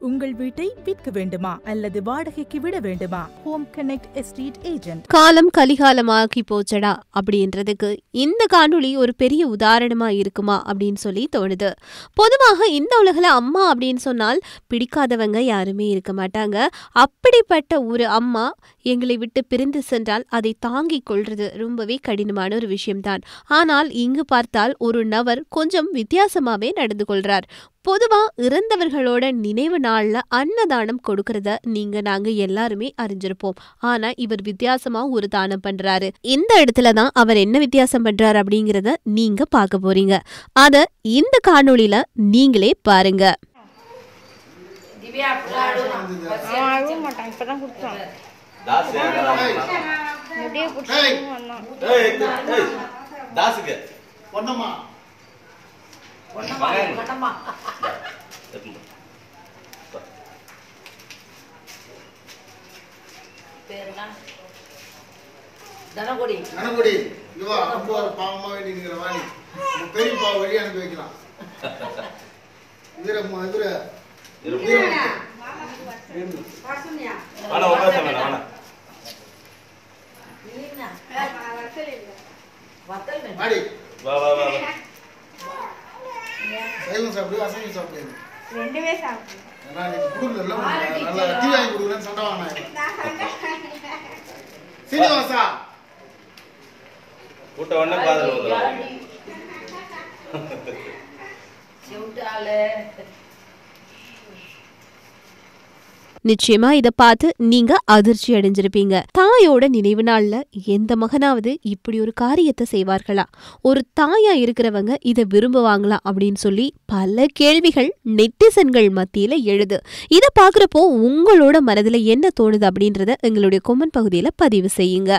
உங்கள் வீட்டை விற்க வேண்டுமா அல்லது வாடகைக்கு விட வேண்டுமா? ஹோம் கனெக்ட் எஸ்டேட் ஏஜென்ட் காலம் கலிகாலமாக்கி போச்சடா அப்படின்றதுக்கு இந்த காணொளி ஒரு பெரிய உதாரணமா இருக்குமா அப்படின்னு சொல்லி தோணுது. பொதுவாக இந்த உலகில் அம்மா அப்படின்னு சொன்னால் பிடிக்காதவங்க யாருமே இருக்க மாட்டாங்க. அப்படிப்பட்ட ஒரு அம்மா எங்களை விட்டு பிரிந்து சென்றால் அதை தாங்கிக் கொள்றது ரொம்பவே கடினமான ஒரு விஷயம்தான். ஆனால் இங்கு பார்த்தால் ஒரு நபர் கொஞ்சம் வித்தியாசமாகவே நடந்து கொள்றார். பொதுவா இறந்தவர்களோட நினைவு நாள்ல அன்னதானம் கொடுக்கறத நீங்க நாங்க எல்லாருமே அறிஞ்சிருப்போம் ஆனா இவர் வித்தியாசமா ஒரு தானம் பண்றாரு இந்த இடத்துல தான் அவர் என்ன வித்தியாசம் பண்றாரு அப்படிங்கறத நீங்க பார்க்க போறீங்க அத இந்த காணொளியில நீங்களே பாருங்க திவ்யா தனகுடி கணக்குடி இவா ரொம்ப ஒரு பாவமா வேண்டி நிக்கிற வாணி உங்க பெரியப்பா வழி அனுப்பி வைக்கலாம் வத்தல். மாடி வா வா வா வா. சைவம் சாப்பிடு அசைவம் சாப்பிடு. ரெண்டுமே சாப்பிடு. நான் இன்னைக்கு கொடுக்கல நல்லா டீ வாங்கி கொடுக்குறேன்னு சண்டை வாங்கினேன் சீனிவாசா? கூட்ட உடனே காதல் வந்துடும் யாரடி? நிச்சயமா இத பார்த்து நீங்க அதிர்ச்சி அடைஞ்சிருப்பீங்க. தாயோட நினைவு நாள்ல எந்த மகனாவது இப்படி ஒரு காரியத்தை செய்வார்களா? ஒரு தாயா இருக்கிறவங்க இத விரும்புவாங்களா? அப்படின்னு சொல்லி பல கேள்விகள் நெட்டிசன்கள் மத்தியில எழுது. இத பாக்குறப்போ உங்களோட மனதுல என்ன தோணுது அப்படின்றத எங்களுடைய கொமெண்ட் பகுதியில பதிவு செய்யுங்க.